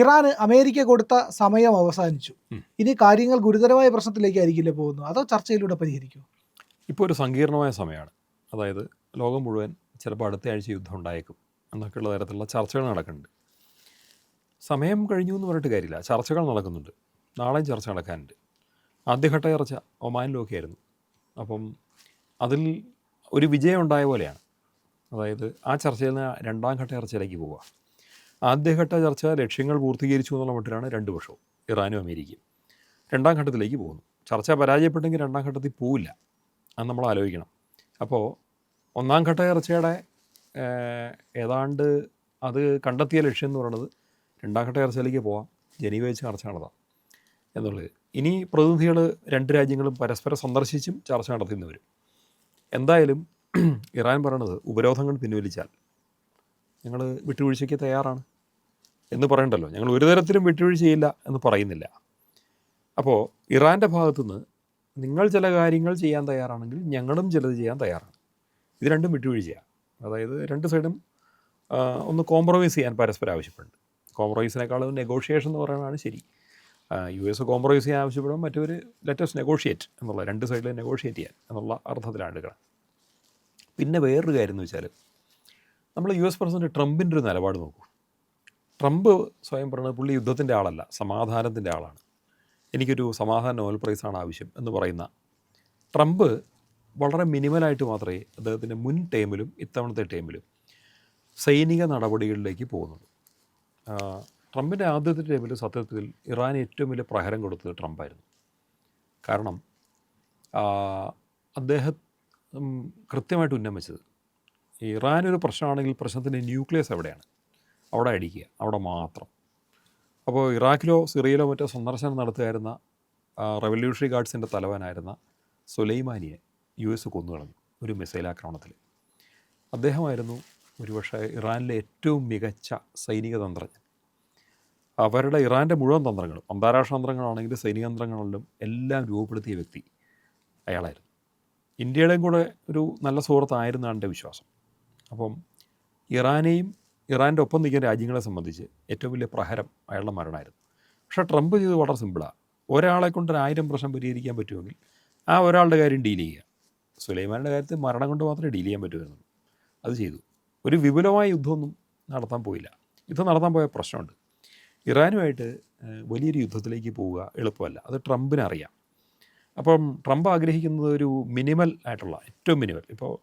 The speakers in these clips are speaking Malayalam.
ഇറാന് അമേരിക്ക കൊടുത്ത സമയം അവസാനിച്ചു. ഇനി കാര്യങ്ങൾ ഗുരുതരമായ പ്രശ്നത്തിലേക്കായിരിക്കില്ലേ പോകുന്നു അതോ ചർച്ചയിലൂടെ പരിഹരിക്കും ഇപ്പോൾ ഒരു സങ്കീർണമായ സമയമാണ്. അതായത് ലോകം മുഴുവൻ ചിലപ്പോൾ അടുത്ത ആഴ്ച യുദ്ധം ഉണ്ടായേക്കും എന്നൊക്കെയുള്ള തരത്തിലുള്ള ചർച്ചകൾ നടക്കുന്നുണ്ട്. സമയം കഴിഞ്ഞു എന്ന് പറഞ്ഞിട്ട് കാര്യമില്ല. ചർച്ചകൾ നടക്കുന്നുണ്ട്. നാളെയും ചർച്ച നടക്കാനുണ്ട്. ആദ്യഘട്ട ചർച്ച ഒമാനിലൊക്കെ ആയിരുന്നു അപ്പം അതിൽ ഒരു വിജയം ഉണ്ടായ പോലെയാണ്. അതായത് ആ ചർച്ചയിൽ നിന്ന് രണ്ടാം ഘട്ട ചർച്ചയിലേക്ക് പോവുക. ആദ്യഘട്ട ചർച്ച ലക്ഷ്യങ്ങൾ പൂർത്തീകരിച്ചു എന്നുള്ള മട്ടിലാണ് രണ്ട് വർഷവും ഇറാനും അമേരിക്കയും. രണ്ടാം ഘട്ടത്തിലേക്ക് പോകുന്നു. ചർച്ച പരാജയപ്പെട്ടെങ്കിൽ രണ്ടാം ഘട്ടത്തിൽ പോവില്ല. അത് നമ്മൾ ആലോചിക്കണം. അപ്പോൾ ഒന്നാം ഘട്ട ചർച്ചയുടെ ഏതാണ്ട് അത് കണ്ടെത്തിയ ലക്ഷ്യം എന്ന് പറയുന്നത് രണ്ടാം ഘട്ട ചർച്ചയിലേക്ക് പോവാം. ജനീവ ചർച്ച നടത്താം എന്നുള്ളത്. ഇനി പ്രതിനിധികൾ രണ്ട് രാജ്യങ്ങളും പരസ്പരം സന്ദർശിച്ചും ചർച്ച നടത്തുന്നവരും എന്തായാലും ഇറാൻ പറയണത് ഉപരോധങ്ങൾ പിൻവലിച്ചാൽ ഞങ്ങൾ വിട്ടുവീഴ്ചയ്ക്ക് തയ്യാറാണ്. എന്ന് പറയണ്ടല്ലോ. ഞങ്ങൾ ഒരു തരത്തിലും വിട്ടുവീഴ്ചയില്ല എന്ന് പറയുന്നില്ല. അപ്പോൾ ഇറാന്റെ ഭാഗത്തുനിന്ന് നിങ്ങൾ ചില കാര്യങ്ങൾ ചെയ്യാൻ തയ്യാറാണെങ്കിൽ ഞങ്ങളും ചിലത് ചെയ്യാൻ തയ്യാറാണ്. ഇത് രണ്ടും വിട്ടുവീഴ്ചയാണ് അതായത് രണ്ട് സൈഡും ഒന്ന് കോംപ്രമൈസ് ചെയ്യാൻ പരസ്പരം ആവശ്യപ്പെടുന്നുണ്ട്. കോംപ്രമൈസിനേക്കാളും നെഗോഷിയേഷൻ എന്ന് പറയുന്നതാണ് ശരി. യു എസ് കോംപ്രമൈസ് ചെയ്യാൻ ആവശ്യപ്പെടുമ്പോൾ മറ്റൊരു ലെറ്റസ് നെഗോഷിയേറ്റ് എന്നുള്ള രണ്ട് സൈഡിൽ നെഗോഷിയേറ്റ് ചെയ്യാൻ എന്നുള്ള അർത്ഥത്തിലാണ് എടുക്കണം പിന്നെ വേറൊരു കാര്യം എന്ന് വെച്ചാൽ നമ്മൾ യു എസ് പ്രസിഡന്റ് ട്രംപിന്റെ ഒരു നിലപാട് നോക്കൂ. ട്രംപ് സ്വയം പറഞ്ഞത് പുള്ളി യുദ്ധത്തിന്റെ ആളല്ല സമാധാനത്തിന്റെ ആളാണ്. എനിക്കൊരു സമാധാന നോബൽ പ്രൈസാണ് ആവശ്യം എന്ന് പറയുന്ന ട്രംപ് വളരെ മിനിമലായിട്ട് മാത്രമേ അദ്ദേഹത്തിന്റെ മുൻ ടൈമിലും ഇത്തവണത്തെ ടൈമിലും സൈനിക നടപടികളിലേക്ക് പോകുന്നുള്ളൂ. ട്രംപിന്റെ ആദ്യത്തെ ടൈമിൽ സത്യത്തിൽ ഇറാൻ ഏറ്റവും വലിയ പ്രഹരം കൊടുത്തത് ട്രംപായിരുന്നു. കാരണം അദ്ദേഹം കൃത്യമായിട്ട് ഉന്നം വെച്ചത് ഇറാൻ ഒരു പ്രശ്നമാണെങ്കിൽ പ്രശ്നത്തിന്റെ ന്യൂക്ലിയസ് എവിടെയാണ്? അവിടെ അടിക്കുക അവിടെ മാത്രം. അപ്പോൾ ഇറാഖിലോ സിറിയയിലോ മറ്റോ സന്ദർശനം നടത്തുകയായിരുന്ന റവല്യൂഷണറി ഗാർഡ്സിന്റെ തലവനായിരുന്ന സുലൈമാനിയെ യു എസ് കൊന്നുകളഞ്ഞു ഒരു മിസൈൽ ആക്രമണത്തിൽ. അദ്ദേഹമായിരുന്നു ഒരുപക്ഷെ ഇറാനിലെ ഏറ്റവും മികച്ച സൈനിക തന്ത്രജ്ഞൻ. അവരുടെ ഇറാന്റെ മുഴുവൻ തന്ത്രങ്ങളും അന്താരാഷ്ട്ര തന്ത്രങ്ങളാണെങ്കിലും സൈനിക തന്ത്രങ്ങളിലും എല്ലാം രൂപപ്പെടുത്തിയ വ്യക്തി അയാളായിരുന്നു. ഇന്ത്യയുടെയും കൂടെ ഒരു നല്ല സുഹൃത്തായിരുന്നാണ് എന്റെ വിശ്വാസം. അപ്പം ഇറാനെയും ഇറാന്റെ ഒപ്പം നിൽക്കുന്ന രാജ്യങ്ങളെ സംബന്ധിച്ച് ഏറ്റവും വലിയ പ്രഹരം അയാളുടെ മരണമായിരുന്നു. പക്ഷേ ട്രംപ് ചെയ്തത് വളരെ സിമ്പിളാണ് ഒരാളെ കൊണ്ട് ഒരു ആയിരം പ്രശ്നം പരിഹരിക്കാൻ പറ്റുമെങ്കിൽ ആ ഒരാളുടെ കാര്യം ഡീൽ ചെയ്യുക. സുലൈമാന്റെ കാര്യത്തിൽ മരണം കൊണ്ട് മാത്രമേ ഡീൽ ചെയ്യാൻ പറ്റുമായിരുന്നു അത് ചെയ്തു. ഒരു വിപുലമായ യുദ്ധമൊന്നും നടത്താൻ പോയില്ല. യുദ്ധം നടത്താൻ പോയ പ്രശ്നമുണ്ട്. ഇറാനുമായിട്ട് വലിയൊരു യുദ്ധത്തിലേക്ക് പോവുക എളുപ്പമല്ല. അത് ട്രംപിനറിയാം. അപ്പം ട്രംപ് ആഗ്രഹിക്കുന്നത് ഒരു മിനിമൽ ആയിട്ടുള്ള ഏറ്റവും മിനിമൽ. ഇപ്പോൾ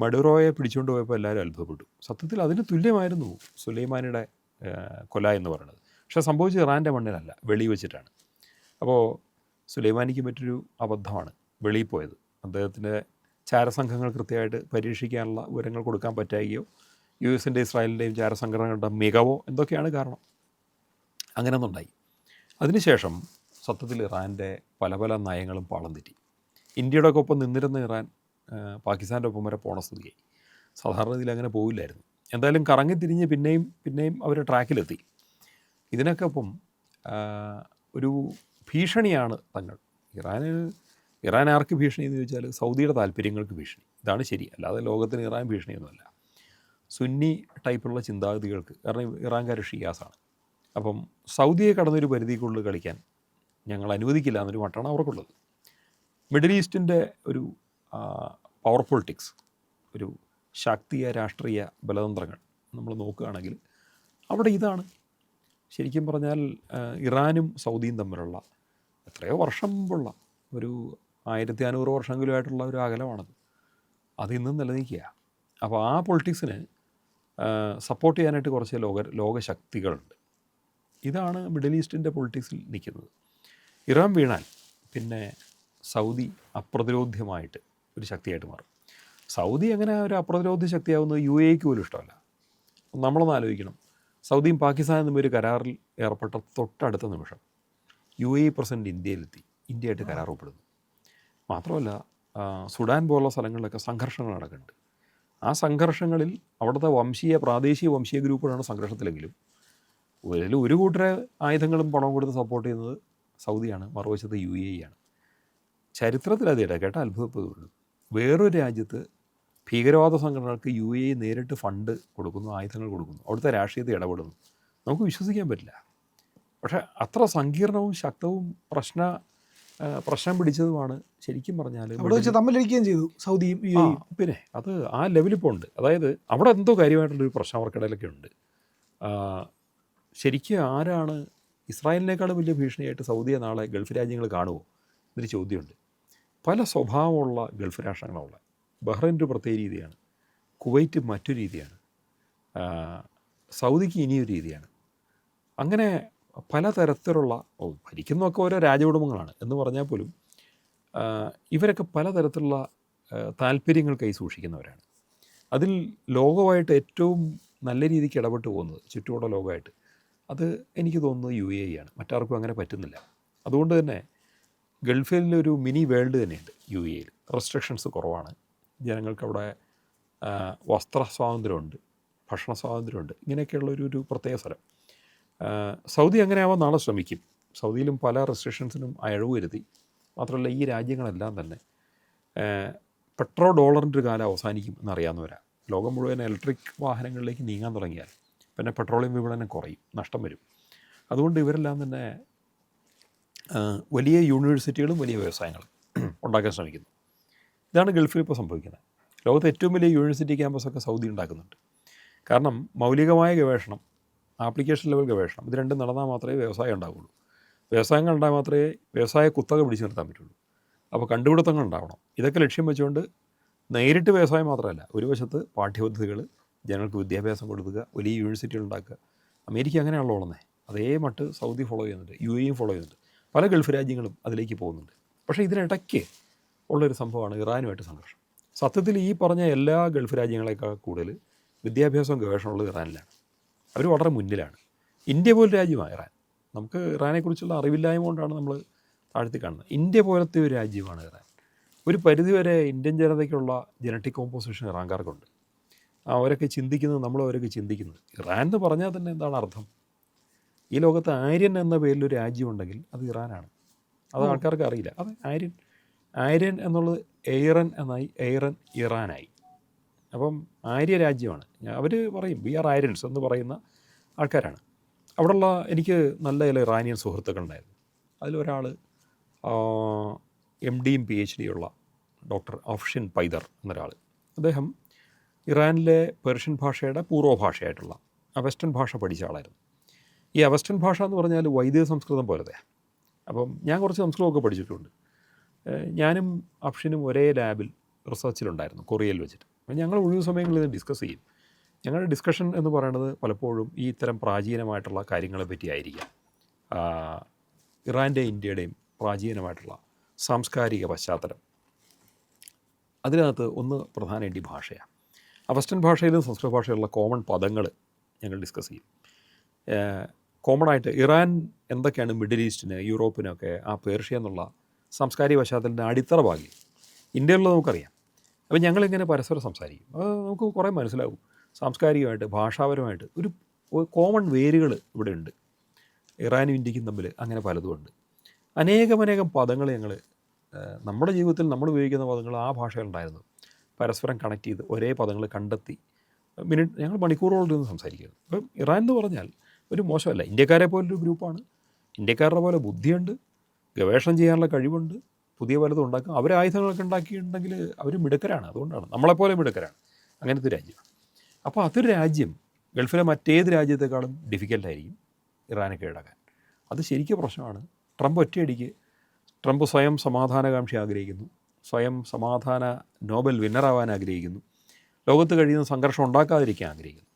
മഡുറോയെ പിടിച്ചുകൊണ്ട് പോയപ്പോൾ എല്ലാവരും അത്ഭുതപ്പെട്ടു. സത്യത്തിൽ അതിന് തുല്യമായിരുന്നു സുലൈമാനിയുടെ കൊല എന്ന് പറയുന്നത്. പക്ഷെ സംഭവിച്ചത് ഇറാന്റെ മണ്ണിലല്ല വെളി വെച്ചിട്ടാണ്. അപ്പോൾ സുലൈമാനിക്ക് മറ്റൊരു അബദ്ധമാണ് വെളിയിൽ പോയത്. അദ്ദേഹത്തിന്റെ ചാരസംഘങ്ങൾ കൃത്യമായിട്ട് പരീക്ഷിക്കാനുള്ള വിവരങ്ങൾ കൊടുക്കാൻ പറ്റായികയോ യു എസിന്റെ ഇസ്രായേലിന്റെയും ചാരസംഘടനകളുടെ മികവോ എന്തൊക്കെയാണ് കാരണം? അങ്ങനെ ഒന്നുണ്ടായി അതിനുശേഷം സത്യത്തിൽ ഇറാന്റെ പല പല നയങ്ങളും പാളം തെറ്റി ഇന്ത്യയുടെ ഒപ്പം നിന്നിരുന്ന ഇറാൻ പാകിസ്ഥാന്റെ ഒപ്പം വരെ പോണ സ്ഥിതിയായി. സാധാരണ ഇതിൽ അങ്ങനെ പോവില്ലായിരുന്നു. എന്തായാലും കറങ്ങി തിരിഞ്ഞ് പിന്നെയും പിന്നെയും അവർ ട്രാക്കിലെത്തി. ഇതിനൊക്കെ ഒപ്പം ഒരു ഭീഷണിയാണ് തങ്ങൾ. ഇറാന് ഇറാൻ ആർക്ക് ഭീഷണി എന്ന് ചോദിച്ചാൽ സൗദിയുടെ താല്പര്യങ്ങൾക്ക് ഭീഷണി. ഇതാണ് ശരി. അല്ലാതെ ലോകത്തിന് ഇറാൻ ഭീഷണിയൊന്നുമല്ല. സുന്നി ടൈപ്പുള്ള ചിന്താഗതികൾക്ക് കാരണം ഇറാൻകാർ ഷിയാസാണ്. അപ്പം സൗദിയെ കടന്നൊരു പരിധിക്കുള്ളിൽ കളിക്കാൻ ഞങ്ങൾ അനുവദിക്കില്ല എന്നൊരു മട്ടാണ് അവർക്കുള്ളത്. മിഡിൽ ഈസ്റ്റിന്റെ ഒരു പവർ പൊളിറ്റിക്സ് ഒരു ശാക്തീയ രാഷ്ട്രീയ ബലതന്ത്രങ്ങൾ നമ്മൾ നോക്കുകയാണെങ്കിൽ അവിടെ ഇതാണ്. ശരിക്കും പറഞ്ഞാൽ ഇറാനും സൗദിയും തമ്മിലുള്ള എത്രയോ വർഷം മുമ്പുള്ള ഒരു ആയിരത്തി അഞ്ഞൂറ് വർഷമെങ്കിലുമായിട്ടുള്ള ഒരു അകലമാണത്. അതിന്നും നിലനിൽക്കുക. അപ്പോൾ ആ പൊളിറ്റിക്സിന് സപ്പോർട്ട് ചെയ്യാനായിട്ട് കുറച്ച് ലോക ലോകശക്തികളുണ്ട്. ഇതാണ് മിഡിൽ ഈസ്റ്റിന്റെ പൊളിറ്റിക്സിൽ നിൽക്കുന്നത്. ഇറാൻ വീണാൽ പിന്നെ സൗദി അപ്രതിരോധ്യമായിട്ട് ഒരു ശക്തിയായിട്ട് മാറും. സൗദി അങ്ങനെ ഒരു അപ്രതിരോധ ശക്തിയാവുന്നത് യു എക്ക് പോലും ഇഷ്ടമല്ല. നമ്മളൊന്ന് ആലോചിക്കണം. സൗദിയും പാകിസ്ഥാനും തമ്മിൽ ഒരു കരാറിൽ ഏർപ്പെട്ട തൊട്ടടുത്ത നിമിഷം യു എ പ്രസിഡന്റ് ഇന്ത്യയിലെത്തി. ഇന്ത്യയായിട്ട് കരാർ ഒപ്പിടുന്നു. മാത്രമല്ല സുഡാൻ പോലുള്ള സ്ഥലങ്ങളിലൊക്കെ സംഘർഷങ്ങൾ നടക്കുന്നുണ്ട്. ആ സംഘർഷങ്ങളിൽ അവിടുത്തെ വംശീയ പ്രാദേശിക വംശീയ ഗ്രൂപ്പുകളാണ് സംഘർഷത്തിലെങ്കിലും ഇതിൽ ഒരു കൂട്ടരെ ആയുധങ്ങളും പണവും കൊടുത്ത് സപ്പോർട്ട് ചെയ്യുന്നത് സൗദിയാണ്. മറുവശത്ത് യു എ ആണ്. ചരിത്രത്തിൽ അത് കേട്ട അത്ഭുതപ്പെടുകയുള്ളൂ വേറൊരു രാജ്യത്ത് ഭീകരവാദ സംഘടനകൾക്ക് യു എ നേരിട്ട് ഫണ്ട് കൊടുക്കുന്നു ആയുധങ്ങൾ കൊടുക്കുന്നു. അവിടുത്തെ രാഷ്ട്രീയത്തിൽ ഇടപെടുന്നു. നമുക്ക് വിശ്വസിക്കാൻ പറ്റില്ല. പക്ഷേ അത്ര സങ്കീർണവും ശക്തവും പ്രശ്ന പ്രശ്നം പിടിച്ചതുമാണ് ശരിക്കും പറഞ്ഞാൽ അവിടെ വെച്ച് തമ്മിലടിക്കുകയും ചെയ്തു സൗദിയും പിന്നെ അത് ആ ലെവലിൽ ഇപ്പോൾ ഉണ്ട് അതായത് അവിടെ എന്തോ കാര്യമായിട്ടുള്ളൊരു പ്രശ്നം അവർക്കിടയിലൊക്കെ ഉണ്ട്. ശരിക്കും ആരാണ് ഇസ്രായേലിനേക്കാൾ വലിയ ഭീഷണിയായിട്ട് സൗദിയെ നാളെ ഗൾഫ് രാജ്യങ്ങൾ കാണുമോ എന്നൊരു ചോദ്യമുണ്ട്. പല സ്വഭാവമുള്ള ഗൾഫ് രാഷ്ട്രങ്ങളുള്ള ബഹ്റൈൻ ഒരു പ്രത്യേക രീതിയാണ്. കുവൈറ്റ് മറ്റൊരു രീതിയാണ്. സൗദിക്ക് ഇനിയൊരു രീതിയാണ്. അങ്ങനെ പലതരത്തിലുള്ള ഭരിക്കുന്നതൊക്കെ ഓരോ രാജകുടുംബങ്ങളാണ് എന്ന് പറഞ്ഞാൽ പോലും ഇവരൊക്കെ പലതരത്തിലുള്ള താല്പര്യങ്ങൾ കൈ സൂക്ഷിക്കുന്നവരാണ്. അതിൽ ലോകമായിട്ട് ഏറ്റവും നല്ല രീതിക്ക് ഇടപെട്ട് പോകുന്നത് ചുറ്റുമുള്ള ലോകമായിട്ട് അത് എനിക്ക് തോന്നുന്നത് യു എ ആണ്. മറ്റാർക്കും അങ്ങനെ പറ്റുന്നില്ല. അതുകൊണ്ട് തന്നെ ഗൾഫിലൊരു മിനി വേൾഡ് തന്നെയുണ്ട് യു എയിൽ. റെസ്ട്രിക്ഷൻസ് കുറവാണ്. ജനങ്ങൾക്ക് അവിടെ വസ്ത്ര സ്വാതന്ത്ര്യമുണ്ട് ഭക്ഷണ സ്വാതന്ത്ര്യമുണ്ട് ഇങ്ങനെയൊക്കെയുള്ള ഒരു ഒരു പ്രത്യേക സ്ഥലം. സൗദി അങ്ങനെ ആവാൻ നാളെ ശ്രമിക്കും. സൗദിയിലും പല റെസ്ട്രിക്ഷൻസിനും അയവ് വരുത്തി. മാത്രമല്ല ഈ രാജ്യങ്ങളെല്ലാം തന്നെ പെട്രോ ഡോളറിന്റെ ഒരു കാലം അവസാനിക്കും എന്നറിയാവുന്നവരാണ് ലോകം മുഴുവൻ ഇലക്ട്രിക് വാഹനങ്ങളിലേക്ക് നീങ്ങാൻ തുടങ്ങിയാൽ പിന്നെ പെട്രോളിയം വിപണനം കുറയും നഷ്ടം വരും. അതുകൊണ്ട് ഇവരെല്ലാം തന്നെ വലിയ യൂണിവേഴ്സിറ്റികളും വലിയ വ്യവസായങ്ങളും ഉണ്ടാക്കാൻ ശ്രമിക്കുന്നു. ഇതാണ് ഗൾഫിൽ ഇപ്പോൾ സംഭവിക്കുന്നത്. ലോകത്തെ ഏറ്റവും വലിയ യൂണിവേഴ്സിറ്റി ക്യാമ്പസൊക്കെ സൗദി ഉണ്ടാക്കുന്നുണ്ട്. കാരണം മൗലികമായ ഗവേഷണം ആപ്ലിക്കേഷൻ ലെവൽ ഗവേഷണം ഇത് രണ്ടും നടന്നാൽ മാത്രമേ വ്യവസായം ഉണ്ടാവുള്ളൂ. വ്യവസായങ്ങൾ ഉണ്ടായാൽ മാത്രമേ വ്യവസായ കുത്തക പിടിച്ചു നിർത്താൻ പറ്റുള്ളൂ. അപ്പോൾ കണ്ടുപിടുത്തങ്ങൾ ഉണ്ടാവണം. ഇതൊക്കെ ലക്ഷ്യം വെച്ചുകൊണ്ട് നേരിട്ട് വ്യവസായം മാത്രമല്ല ഒരു വശത്ത് പാഠ്യപദ്ധതികൾ ജനങ്ങൾക്ക് വിദ്യാഭ്യാസം കൊടുക്കുക വലിയ യൂണിവേഴ്സിറ്റികൾ ഉണ്ടാക്കുക. അമേരിക്ക അങ്ങനെയാണല്ലോ ഉള്ളത് അതേ മട്ട് സൗദി ഫോളോ ചെയ്യുന്നുണ്ട് യു എയും ഫോളോ ചെയ്യുന്നുണ്ട്. പല ഗൾഫ് രാജ്യങ്ങളും അതിലേക്ക് പോകുന്നുണ്ട്. പക്ഷേ ഇതിനിടയ്ക്ക് ഉള്ളൊരു സംഭവമാണ് ഇറാനുമായിട്ട് സംഘർഷം. സത്യത്തിൽ ഈ പറഞ്ഞ എല്ലാ ഗൾഫ് രാജ്യങ്ങളെക്കാൾ കൂടുതൽ വിദ്യാഭ്യാസവും ഗവേഷണമുള്ളത് ഇറാനിലാണ്. അവർ വളരെ മുന്നിലാണ്. ഇന്ത്യ പോലെ രാജ്യമാണ് ഇറാൻ. നമുക്ക് ഇറാനെക്കുറിച്ചുള്ള അറിവില്ലായ്മ കൊണ്ടാണ് നമ്മൾ താഴ്ത്തി കാണുന്നത്. ഇന്ത്യ പോലത്തെ ഒരു രാജ്യമാണ് ഇറാൻ. ഒരു പരിധിവരെ ഇന്ത്യൻ ജനതയ്ക്കുള്ള ജനറ്റിക് കോമ്പോസിഷൻ ഇറാൻകാർക്കുണ്ട്. അവരൊക്കെ ചിന്തിക്കുന്നത് നമ്മൾ അവരൊക്കെ ചിന്തിക്കുന്നത്. ഇറാൻ എന്ന് പറഞ്ഞാൽ തന്നെ എന്താണ് അർത്ഥം? ഈ ലോകത്ത് ആര്യൻ എന്ന പേരിൽ ഒരു രാജ്യമുണ്ടെങ്കിൽ അത് ഇറാനാണ്. അത് ആൾക്കാർക്ക് അറിയില്ല. അത് ആര്യൻ. ആര്യൻ എന്നുള്ളത് എയ്റൻ എന്നായി എയ്റൻ ഇറാനായി. അപ്പം ആര്യ രാജ്യമാണ്. അവർ പറയും വി ആർ ആര്യൻസ് എന്ന് പറയുന്ന ആൾക്കാരാണ്. അവിടെയുള്ള എനിക്ക് നല്ല ചില ഇറാനിയൻ സുഹൃത്തുക്കളുണ്ടായിരുന്നു. അതിലൊരാൾ എം ഡിയും പി എച്ച് ഉള്ള ഡോക്ടർ അഫ്ഷിൻ പൈദർ എന്നൊരാൾ അദ്ദേഹം ഇറാനിലെ പേർഷ്യൻ ഭാഷയുടെ പൂർവഭാഷയായിട്ടുള്ള വെസ്റ്റേൺ ഭാഷ പഠിച്ച ആളായിരുന്നു. ഈ അവസ്റ്റേൺ ഭാഷ എന്ന് പറഞ്ഞാൽ വൈദിക സംസ്കൃതം പോലത്തെ. അപ്പം ഞാൻ കുറച്ച് സംസ്കൃതമൊക്കെ പഠിച്ചിട്ടുണ്ട്. ഞാനും അഫ്ഷിനും ഒരേ ലാബിൽ റിസർച്ചിലുണ്ടായിരുന്നു കൊറിയയിൽ വെച്ചിട്ട്. അപ്പം ഞങ്ങൾ ഒഴിവ് സമയങ്ങളിൽ ഇത് ഡിസ്കസ് ചെയ്യും. ഞങ്ങളുടെ ഡിസ്കഷൻ എന്ന് പറയുന്നത് പലപ്പോഴും ഈ ഇത്തരം പ്രാചീനമായിട്ടുള്ള കാര്യങ്ങളെ പറ്റിയായിരിക്കാം ഇറാന്റെയും ഇറാന്റെ ഇന്ത്യയുടെയും പ്രാചീനമായിട്ടുള്ള സാംസ്കാരിക പശ്ചാത്തലം. അതിനകത്ത് ഒന്ന് പ്രധാനമായിട്ട് ഈ ഭാഷയാണ്. അവസ്റ്റൻ ഭാഷയിലും സംസ്കൃത ഭാഷയിലുള്ള കോമൺ പദങ്ങൾ ഞങ്ങൾ ഡിസ്കസ് ചെയ്യും. കോമൺ ആയിട്ട് ഇറാൻ എന്തൊക്കെയാണ് മിഡിൽ ഈസ്റ്റിന് യൂറോപ്പിനൊക്കെ ആ പേർഷ്യ എന്നുള്ള സാംസ്കാരിക പശ്ചാത്തലത്തിന്റെ അടിത്തറ ഭാഗ്യം ഇന്ത്യയിലുള്ള നമുക്കറിയാം. അപ്പോൾ ഞങ്ങളിങ്ങനെ പരസ്പരം സംസാരിക്കും. അത് നമുക്ക് കുറേ മനസ്സിലാവും. സാംസ്കാരികമായിട്ട് ഭാഷാപരമായിട്ട് ഒരു കോമൺ വേരുകൾ ഇവിടെ ഉണ്ട്. ഇറാനും ഇന്ത്യക്കും തമ്മിൽ അങ്ങനെ പലതുമുണ്ട് അനേകമനേകം പദങ്ങൾ ഞങ്ങൾ നമ്മുടെ ജീവിതത്തിൽ നമ്മൾ ഉപയോഗിക്കുന്ന പദങ്ങൾ ആ ഭാഷയിലുണ്ടായിരുന്നു പരസ്പരം കണക്ട് ചെയ്ത് ഒരേ പദങ്ങൾ കണ്ടെത്തി. മിനിറ്റ് ഞങ്ങൾ മണിക്കൂറുകളോട് ഇരുന്ന് സംസാരിക്കുന്നത് അപ്പം ഇറാൻ എന്ന് പറഞ്ഞാൽ ഒരു മോശമല്ല. ഇന്ത്യക്കാരെ പോലൊരു ഗ്രൂപ്പാണ്. ഇന്ത്യക്കാരുടെ പോലെ ബുദ്ധിയുണ്ട്. ഗവേഷണം ചെയ്യാനുള്ള കഴിവുണ്ട്. പുതിയ പലതും ഉണ്ടാക്കും. അവർ ആയുധങ്ങളൊക്കെ ഉണ്ടാക്കിയിട്ടുണ്ടെങ്കിൽ അവർ മിടുക്കരാണ്. അതുകൊണ്ടാണ്. നമ്മളെപ്പോലെ മിടുക്കരാണ്. അങ്ങനത്തെ രാജ്യമാണ് അപ്പോൾ അതൊരു രാജ്യം ഗൾഫിലെ മറ്റേത് രാജ്യത്തെക്കാളും ഡിഫിക്കൽട്ടായിരിക്കും ഇറാനെ കീഴടക്കാൻ. അത് ശരിക്കും പ്രശ്നമാണ്. ട്രംപ് ഒറ്റയടിക്ക് ട്രംപ് സ്വയം സമാധാനകാംക്ഷി ആഗ്രഹിക്കുന്നു. സ്വയം സമാധാന നോബൽ വിന്നറാവാൻ ആഗ്രഹിക്കുന്നു. ലോകത്ത് കഴിയുന്ന സംഘർഷം ഉണ്ടാക്കാതിരിക്കാൻ ആഗ്രഹിക്കുന്നു.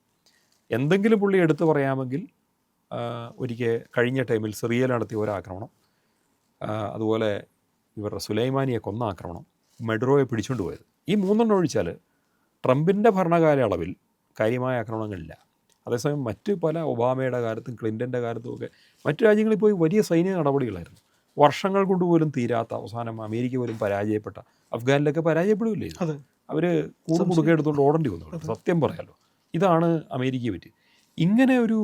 എന്തെങ്കിലും പുള്ളി എടുത്തു പറയാമെങ്കിൽ ഒരിക്കൽ കഴിഞ്ഞ ടൈമിൽ സിറിയയിൽ നടത്തിയ ഒരാക്രമണം അതുപോലെ ഇവർ സുലൈമാനിയെ കൊന്ന ആക്രമണം മെഡ്രോയെ പിടിച്ചുകൊണ്ട് പോയത്. ഈ മൂന്നെണ്ണം ഒഴിച്ചാൽ ട്രംപിന്റെ ഭരണകാലയളവിൽ കാര്യമായ ആക്രമണങ്ങളില്ല. അതേസമയം മറ്റ് പല ഒബാമയുടെ കാലത്തും ക്ലിന്റന്റെ കാലത്തും ഒക്കെ മറ്റു രാജ്യങ്ങളിൽ പോയി വലിയ സൈനിക നടപടികളായിരുന്നു. വർഷങ്ങൾ കൊണ്ട് പോലും തീരാത്ത അവസാനം അമേരിക്ക പോലും പരാജയപ്പെട്ട അഫ്ഗാനിലൊക്കെ പരാജയപ്പെടില്ലേ അത്. അവർ കൂടുമുടുക്കെ എടുത്തുകൊണ്ട് ഓടേണ്ടി വന്നു സത്യം പറയാലോ. ഇതാണ് അമേരിക്കയെ പറ്റി. ഇങ്ങനെ ഒരു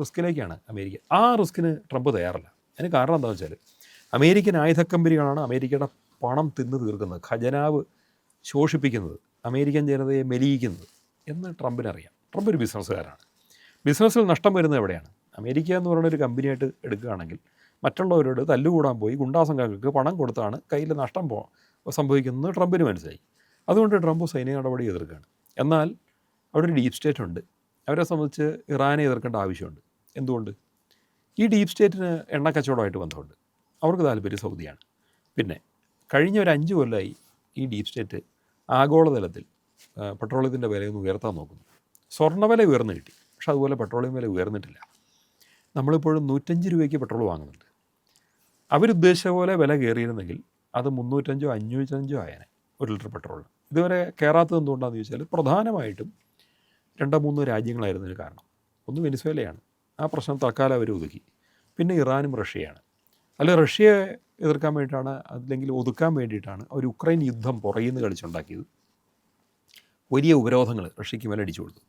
റിസ്കിലേക്കാണ് അമേരിക്ക. ആ റിസ്കിന് ട്രംപ് തയ്യാറല്ല. അതിന് കാരണം എന്താണെന്ന് വെച്ചാൽ അമേരിക്കൻ ആയുധ കമ്പനികളാണ് അമേരിക്കയുടെ പണം തിന്നു തീർക്കുന്നത് ഖജനാവ് ശോഷിപ്പിക്കുന്നത് അമേരിക്കൻ ജനതയെ മെലിയിക്കുന്നത് എന്ന് ട്രംപിനറിയാം. ട്രംപ് ഒരു ബിസിനസ്സുകാരാണ്. ബിസിനസ്സിൽ നഷ്ടം വരുന്നത് എവിടെയാണ്? അമേരിക്ക എന്ന് പറയുന്ന ഒരു കമ്പനിയായിട്ട് എടുക്കുകയാണെങ്കിൽ മറ്റുള്ളവരോട് തല്ലുകൂടാൻ പോയി ഗുണ്ടാസംഘങ്ങൾക്ക് പണം കൊടുത്താണ് കയ്യിൽ നഷ്ടം പോ സംഭവിക്കുന്നത് ട്രംപിന് മനസ്സിലായി. അതുകൊണ്ട് ട്രംപ് സൈനിക നടപടി എതിർക്കുകയാണ്. എന്നാൽ അവിടെ ഒരു ഡീപ് സ്റ്റേറ്റ് ഉണ്ട്. അവരെ സംബന്ധിച്ച് ഇറാനെ എതിർക്കേണ്ട ആവശ്യമുണ്ട്. എന്തുകൊണ്ട്? ഈ ഡീപ് സ്റ്റേറ്റിന് എണ്ണ കച്ചവടമായിട്ട് ബന്ധമുണ്ട്. അവർക്ക് താല്പര്യം സൗദിയാണ്. പിന്നെ കഴിഞ്ഞ ഒരു അഞ്ച് കൊല്ലമായി ഈ ഡീപ് സ്റ്റേറ്റ് ആഗോളതലത്തിൽ പെട്രോളിയത്തിന്റെ വിലയൊന്ന് ഉയർത്താൻ നോക്കുന്നു. സ്വർണവില ഉയർന്നു കിട്ടി പക്ഷെ അതുപോലെ പെട്രോളിയം വില ഉയർന്നിട്ടില്ല. നമ്മളിപ്പോഴും നൂറ്റഞ്ച് രൂപയ്ക്ക് പെട്രോൾ വാങ്ങുന്നുണ്ട്. അവരുദ്ദേശിച്ച പോലെ വില കയറിയിരുന്നെങ്കിൽ അത് മുന്നൂറ്റഞ്ചോ അഞ്ഞൂറ്റഞ്ചോ ആയേനെ ഒരു ലിറ്റർ പെട്രോൾ ഇതുവരെ കയറാത്തത് എന്തുകൊണ്ടാണെന്ന് ചോദിച്ചാൽ പ്രധാനമായിട്ടും രണ്ടോ മൂന്നോ രാജ്യങ്ങളായിരുന്നു ഇതിന് കാരണം. ഒന്ന് വെനിസ്വേലയാണ്. ആ പ്രശ്നം തൽക്കാലം അവർ ഒതുക്കി. പിന്നെ ഇറാനും റഷ്യയാണ്. അല്ല റഷ്യയെ എതിർക്കാൻ വേണ്ടിയിട്ടാണ് അല്ലെങ്കിൽ ഒതുക്കാൻ വേണ്ടിയിട്ടാണ് അവർ ഉക്രൈൻ യുദ്ധം പുറയുന്ന കളിച്ചുണ്ടാക്കിയത്. വലിയ ഉപരോധങ്ങൾ റഷ്യക്ക് മേലെ അടിച്ചു കൊടുത്തു.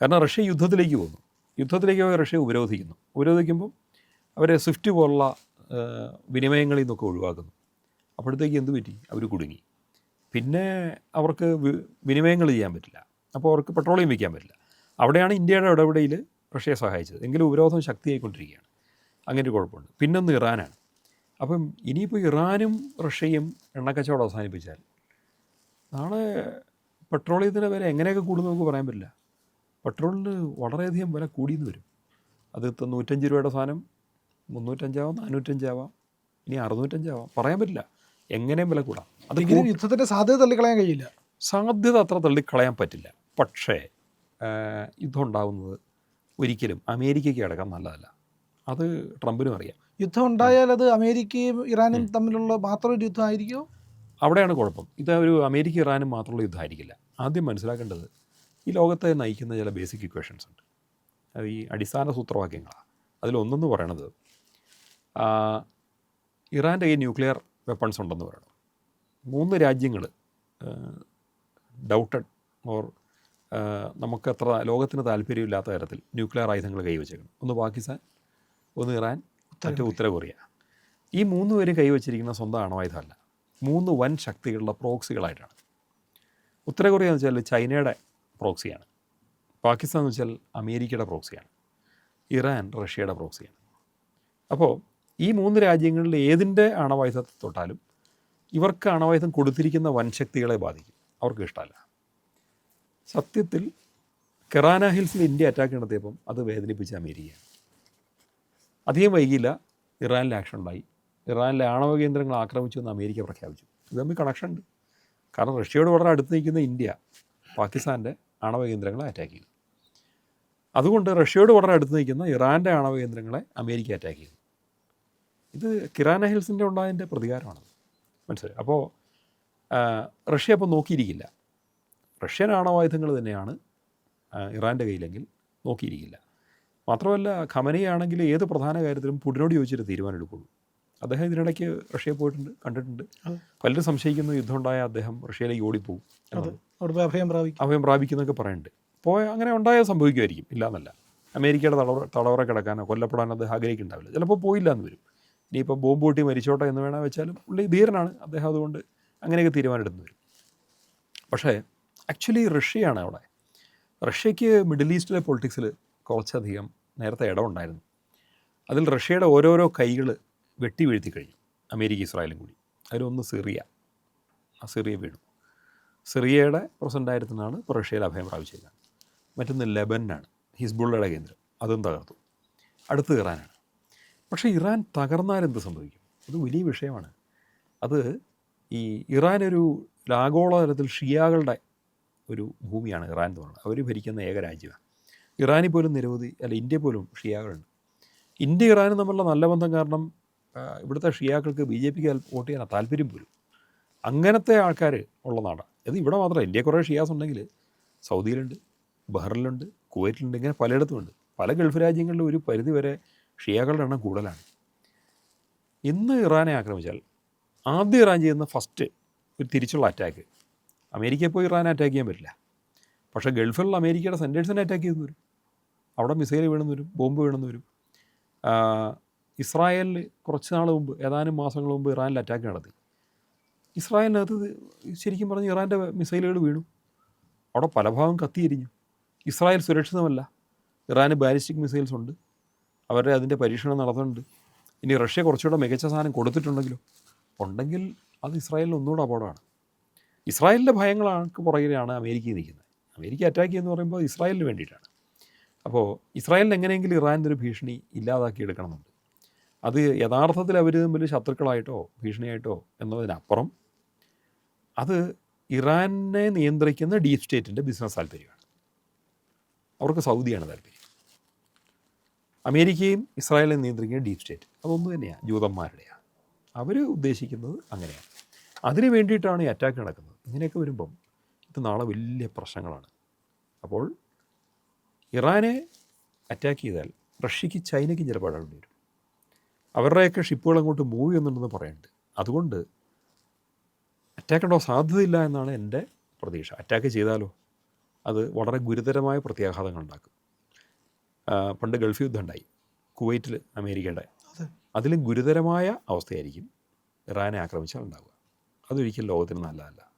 കാരണം റഷ്യ യുദ്ധത്തിലേക്ക് പോകുന്നു. യുദ്ധത്തിലേക്ക് പോയി റഷ്യ ഉപരോധിക്കുന്നു. ഉപരോധിക്കുമ്പോൾ അവരെ സ്വിഫ്റ്റ് പോലുള്ള വിനിമയങ്ങളിൽ നിന്നൊക്കെ ഒഴിവാക്കുന്നു. അപ്പോഴത്തേക്ക് എന്ത് പറ്റി? അവർ കുടുങ്ങി. പിന്നെ അവർക്ക് വിനിമയങ്ങൾ ചെയ്യാൻ പറ്റില്ല. അപ്പോൾ അവർക്ക് പെട്രോളിയം വയ്ക്കാൻ പറ്റില്ല. അവിടെയാണ് ഇന്ത്യയുടെ ഇടപെടലിൽ റഷ്യയെ സഹായിച്ചത്. എങ്കിലും ഉപരോധം ശക്തിയായിക്കൊണ്ടിരിക്കുകയാണ്. അങ്ങനെ ഒരു കുഴപ്പമുണ്ട്. പിന്നൊന്ന് ഇറാനാണ്. അപ്പം ഇനിയിപ്പോൾ ഇറാനും റഷ്യയും എണ്ണക്കച്ചവടം അവസാനിപ്പിച്ചാൽ നാളെ പെട്രോളിയത്തിന്റെ വില എങ്ങനെയൊക്കെ കൂടുന്നു നമുക്ക് പറയാൻ പറ്റില്ല. പെട്രോളിന് വളരെയധികം വില കൂടിയെന്ന് വരും. അത് നൂറ്റഞ്ച് രൂപയുടെ സാധനം മുന്നൂറ്റഞ്ചാവാം നാനൂറ്റഞ്ചാവാം ഇനി അറുന്നൂറ്റഞ്ചാവാം. പറയാൻ പറ്റില്ല. എങ്ങനെയും വില കൂടാം. അത് യുദ്ധത്തിന്റെ സാധ്യത തള്ളിക്കളയാൻ കഴിയില്ല. സാധ്യത അത്ര തള്ളിക്കളയാൻ പറ്റില്ല. പക്ഷേ യുദ്ധം ഉണ്ടാകുന്നത് ഒരിക്കലും അമേരിക്കയ്ക്ക് അടക്കം നല്ലതല്ല. അത് ട്രംപിനും അറിയാം. യുദ്ധം ഉണ്ടായാൽ അത് അമേരിക്കയും ഇറാനും തമ്മിലുള്ള മാത്രം ഒരു യുദ്ധം ആയിരിക്കുമോ അവിടെയാണ് കുഴപ്പം. ഇത് ഒരു അമേരിക്ക ഇറാനും മാത്രമുള്ള യുദ്ധമായിരിക്കില്ല. ആദ്യം മനസ്സിലാക്കേണ്ടത് ഈ ലോകത്തെ നയിക്കുന്ന ചില ബേസിക് ഇക്വേഷൻസ് ഉണ്ട്. അത് ഈ അടിസ്ഥാന സൂത്രവാക്യങ്ങളാണ് അതിലൊന്നെന്ന് പറയണത് ഇറാന്റെ ഈ ന്യൂക്ലിയർ വെപ്പൺസ് ഉണ്ടെന്ന് പറയണം. മൂന്ന് രാജ്യങ്ങൾ ഡൗട്ടഡ് ഓർ നമുക്കത്ര ലോകത്തിന് താല്പര്യമില്ലാത്ത തരത്തിൽ ന്യൂക്ലിയർ ആയുധങ്ങൾ കൈവച്ചേക്കണം. ഒന്ന് പാകിസ്ഥാൻ ഒന്ന് ഇറാൻ മറ്റു ഉത്തര കൊറിയ ഈ മൂന്ന് പേരും കൈവച്ചിരിക്കുന്ന സ്വന്തം അണവായുധമല്ല മൂന്ന് വൻ ശക്തികളുടെ പ്രോക്സികളായിട്ടാണ്. ഉത്തര കൊറിയ എന്ന് വെച്ചാൽ ചൈനയുടെ പ്രോക്സിയാണ്. പാകിസ്ഥാൻ എന്ന് വെച്ചാൽ അമേരിക്കയുടെ പ്രോക്സിയാണ്. ഇറാൻ റഷ്യയുടെ പ്രോക്സിയാണ്. അപ്പോൾ ഈ മൂന്ന് രാജ്യങ്ങളിൽ ഏതിന്റെ അണവായുധത്തെ തൊട്ടാലും ഇവർക്ക് അണവായുധം കൊടുത്തിരിക്കുന്ന വൻശക്തികളെ ബാധിക്കും. അവർക്ക് ഇഷ്ടമല്ല. സത്യത്തിൽ കെറാന ഹിൽസിൽ ഇന്ത്യ അറ്റാക്ക് നടത്തിയപ്പം അത് വേദനിപ്പിച്ച അമേരിക്ക. അധികം വൈകിയില്ല ഇറാനിൽ ആക്ഷൻ ഉണ്ടായി. ഇറാനിലെ ആണവ കേന്ദ്രങ്ങൾ ആക്രമിച്ചു എന്ന് അമേരിക്ക പ്രഖ്യാപിച്ചു. ഇത് തമ്മിൽ കണക്ഷൻ ഉണ്ട്. കാരണം റഷ്യയോട് വളരെ അടുത്ത് നിൽക്കുന്ന ഇന്ത്യ പാകിസ്ഥാന്റെ ആണവ കേന്ദ്രങ്ങളെ അറ്റാക്ക് ചെയ്തു. അതുകൊണ്ട് റഷ്യയോട് വളരെ അടുത്ത് നിൽക്കുന്ന ഇറാന്റെ ആണവ കേന്ദ്രങ്ങളെ അമേരിക്ക അറ്റാക്ക് ചെയ്തു. ഇത് കിറാന ഹിൽസിന്റെ ഉണ്ടായതിന്റെ പ്രതികാരമാണത്. മനസ്സിലായി? അപ്പോൾ റഷ്യ അപ്പോൾ നോക്കിയിരിക്കില്ല. റഷ്യൻ ആണവായുധങ്ങൾ തന്നെയാണ് ഇറാന്റെ കയ്യിലെങ്കിൽ നോക്കിയിരിക്കില്ല. മാത്രമല്ല ഖമനയാണെങ്കിൽ ഏത് പ്രധാന കാര്യത്തിലും പുടിനോട് ചോദിച്ചിട്ട് തീരുമാനം എടുക്കുള്ളൂ അദ്ദേഹം ഇതിനിടയ്ക്ക് റഷ്യയിൽ പോയിട്ടുണ്ട് കണ്ടിട്ടുണ്ട്. പലരും സംശയിക്കുന്ന യുദ്ധം ഉണ്ടായ അദ്ദേഹം റഷ്യയിലേക്ക് ഓടിപ്പോവും അഭയം പ്രാപിക്കും. അഭയം പ്രാപിക്കുന്നൊക്കെ പറയുന്നുണ്ട്. പോയ അങ്ങനെ ഉണ്ടായ സംഭവിക്കുമായിരിക്കും ഇല്ലാന്നല്ല. അമേരിക്കയുടെ തടവ തടവറ കിടക്കാനോ കൊല്ലപ്പെടാനോ അദ്ദേഹം ആഗ്രഹിക്കുന്നുണ്ടാവില്ല. ചിലപ്പോൾ പോയില്ല എന്ന് വരും. ഇനിയിപ്പോൾ ബോംബ് പൊട്ടി മരിച്ചോട്ടെ എന്ന് വേണമെങ്കിൽ വെച്ചാലും പുള്ളി ധീരനാണ്. അദ്ദേഹം അതുകൊണ്ട് അങ്ങനെയൊക്കെ തീരുമാനം എടുത്തു വരും. പക്ഷേ ആക്ച്വലി റഷ്യയാണ് അവിടെ. റഷ്യക്ക് മിഡിൽ ഈസ്റ്റിലെ പൊളിറ്റിക്സിൽ കുറച്ചധികം നേരത്തെ ഇടമുണ്ടായിരുന്നു അതിൽ റഷ്യയുടെ ഓരോരോ കൈകൾ വെട്ടി വീഴ്ത്തി കഴിഞ്ഞു. അമേരിക്ക ഇസ്രായേലും കൂടി. അതിലൊന്ന് സിറിയ. ആ സിറിയ വീണു. സിറിയയുടെ പ്രസിഡന്റായിരുന്നാണ് ഇപ്പോൾ റഷ്യയിൽ അഭയം പ്രാപിച്ചത് മറ്റൊന്ന് ലെബനാണ്. ഹിസ്ബുള്ളയുടെ കേന്ദ്രം. അതും തകർത്തു. അടുത്ത് ഇറാനാണ്. പക്ഷേ ഇറാൻ തകർന്നാൽ എന്ത് സംഭവിക്കും? അത് വലിയ വിഷയമാണ്. അത് ഈ ഇറാൻ ഒരു ഷിയാകളുടെ ഒരു ഭൂമിയാണ് ഇറാൻ എന്ന് പറയുന്നത്. അവർ ഭരിക്കുന്ന ഏക രാജ്യമാണ്. ഇറാനിൽ പോലും നിരവധി അല്ല ഇന്ത്യ പോലും ഷിയാകളുണ്ട് ഇന്ത്യ ഇറാനും തമ്മിലുള്ള നല്ല ബന്ധം കാരണം ഇവിടുത്തെ ഷിയാക്കൾക്ക് ബി ജെ പിക്ക് വോട്ട് ചെയ്യാൻ താല്പര്യം പോലും. അങ്ങനത്തെ ആൾക്കാർ ഉള്ള നാടാണ് അത് ഇവിടെ മാത്രമല്ല ഇന്ത്യ കുറേ ഷിയാസ് ഉണ്ടെങ്കിൽ സൗദിയിലുണ്ട് ബഹ്റിലുണ്ട് കുവൈറ്റിലുണ്ട് ഇങ്ങനെ പലയിടത്തുമുണ്ട്. പല ഗൾഫ് രാജ്യങ്ങളിലും ഒരു പരിധി വരെ ഷിയാക്കളുടെ എണ്ണം കൂടുതലാണ്. ഇന്ന് ഇറാനെ ആക്രമിച്ചാൽ ആദ്യം ഇറാൻ ചെയ്യുന്ന ഫസ്റ്റ് ഒരു തിരിച്ചുള്ള അറ്റാക്ക് അമേരിക്കയിൽ പോയി ഇറാൻ അറ്റാക്ക് ചെയ്യാൻ പറ്റില്ല. പക്ഷേ ഗൾഫിലുള്ള അമേരിക്കയുടെ സെന്റേഴ്സിനെ അറ്റാക്ക് ചെയ്തു വരും. അവിടെ മിസൈൽ വീണെന്ന് വരും ബോംബ് വീണെന്ന് വരും. ഇസ്രായേലിൽ കുറച്ച് നാൾ മുമ്പ് ഏതാനും മാസങ്ങൾ മുമ്പ് ഇറാനിൽ അറ്റാക്ക് നടത്തി. ഇസ്രായേലിനകത്ത് ശരിക്കും പറഞ്ഞ് ഇറാന്റെ മിസൈലുകൾ വീണു. അവിടെ പല ഭാഗം കത്തിയിരിഞ്ഞു. ഇസ്രായേൽ സുരക്ഷിതമല്ല. ഇറാന് ബാലിസ്റ്റിക് മിസൈൽസ് ഉണ്ട്. അവരുടെ അതിന്റെ പരീക്ഷണം നടത്തുന്നുണ്ട്. ഇനി റഷ്യ കുറച്ചുകൂടെ മികച്ച സാധനം കൊടുത്തിട്ടുണ്ടെങ്കിലോ ഉണ്ടെങ്കിൽ അത് ഇസ്രായേലിന് ഒന്നുകൂടെ അപകടമാണ്. ഇസ്രായേലിന്റെ ഭയങ്ങളാണ് പുറകിലാണ് അമേരിക്ക നിൽക്കുന്നത്. അമേരിക്ക അറ്റാക്ക് എന്ന് പറയുമ്പോൾ ഇസ്രായേലിന് വേണ്ടിയിട്ടാണ്. അപ്പോൾ ഇസ്രായേലിന് എങ്ങനെയെങ്കിലും ഇറാന്റെ ഒരു ഭീഷണി ഇല്ലാതാക്കി എടുക്കണമെന്നുണ്ട്. അത് യഥാർത്ഥത്തിൽ അവർ തമ്മിൽ ശത്രുക്കളായിട്ടോ ഭീഷണിയായിട്ടോ എന്നതിനപ്പുറം അത് ഇറാനെ നിയന്ത്രിക്കുന്ന ഡീപ് സ്റ്റേറ്റിന്റെ ബിസിനസ് താല്പര്യമാണ്. അവർക്ക് സൗദിയാണ് താല്പര്യം. അമേരിക്കയും ഇസ്രായേലും നിയന്ത്രിക്കുന്ന ഡീപ് സ്റ്റേറ്റ് അതൊന്നു തന്നെയാണ് ജൂതന്മാരുടെയാണ് അവർ ഉദ്ദേശിക്കുന്നത് അങ്ങനെയാണ്. അതിന് വേണ്ടിയിട്ടാണ് ഈ അറ്റാക്ക് നടക്കുന്നത്. ഇങ്ങനെയൊക്കെ വരുമ്പം ഇത് നാളെ വലിയ പ്രശ്നങ്ങളാണ്. അപ്പോൾ ഇറാനെ അറ്റാക്ക് ചെയ്താൽ റഷ്യക്ക് ചൈനയ്ക്കും ചിലപ്പോൾ ഇടപെടേണ്ടി വരും. അവരുടെയൊക്കെ ഷിപ്പുകൾ അങ്ങോട്ട് മൂവ് ചെയ്യുന്നുണ്ടെന്ന് പറയുന്നുണ്ട് അതുകൊണ്ട് അറ്റാക്ക് ഉണ്ടോ സാധ്യതയില്ല എന്നാണ് എന്റെ പ്രതീക്ഷ. അറ്റാക്ക് ചെയ്താലോ? അത് വളരെ ഗുരുതരമായ പ്രത്യാഘാതങ്ങൾ ഉണ്ടാക്കും. പണ്ട് ഗൾഫ് യുദ്ധം ഉണ്ടായി. കുവൈറ്റിൽ അമേരിക്കയുടെ. ഉണ്ടായി അതിലും ഗുരുതരമായ അവസ്ഥയായിരിക്കും ഇറാനെ ആക്രമിച്ചാൽ ഉണ്ടാവുക. അതൊരിക്കലും ലോകത്തിന് നല്ലതല്ല.